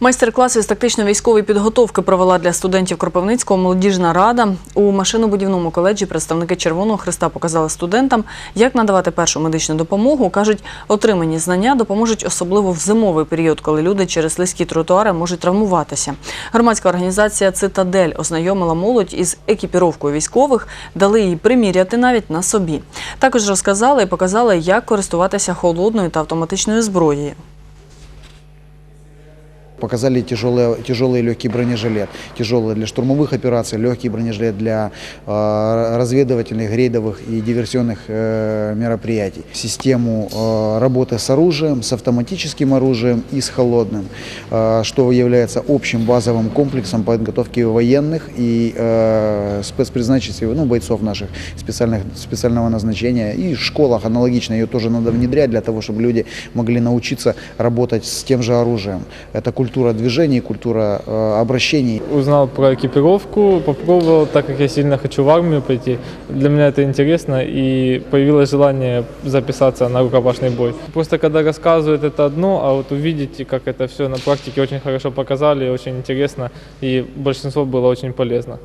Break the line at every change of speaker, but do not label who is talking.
Майстер-класи з тактично-військової підготовки провела для студентів Кропивницького молодіжна рада. У машинобудівному коледжі представники Червоного Христа показали студентам, як надавати першу медичну допомогу. Кажуть, отримані знання допоможуть особливо в зимовий період, коли люди через слизькі тротуари можуть травмуватися. Громадська організація Цитадель ознайомила молодь із екіпіровкою військових, дали її приміряти навіть на собі. Також розказали і показали, як користуватися холодною та автоматичною зброєю.
Показали тяжелый, тяжелый легкий бронежилет. Тяжелый для штурмовых операций, легкий бронежилет для э, разведывательных, рейдовых и диверсионных э, мероприятий. Систему э, работы с оружием, с автоматическим оружием и с холодным, э, что является общим базовым комплексом подготовки военных и э, спецпризначенцев, ну, бойцов наших специальных, специального назначения. И в школах аналогично ее тоже надо внедрять для того, чтобы люди могли научиться работать с тем же оружием. Это культура движений, культура э, обращений.
Узнал про экипировку, попробовал, так как я сильно хочу в армию пойти. Для меня это интересно и появилось желание записаться на рукопашный бой. Просто когда рассказывают это одно, а вот увидеть, как это все на практике очень хорошо показали, очень интересно и большинство было очень полезно.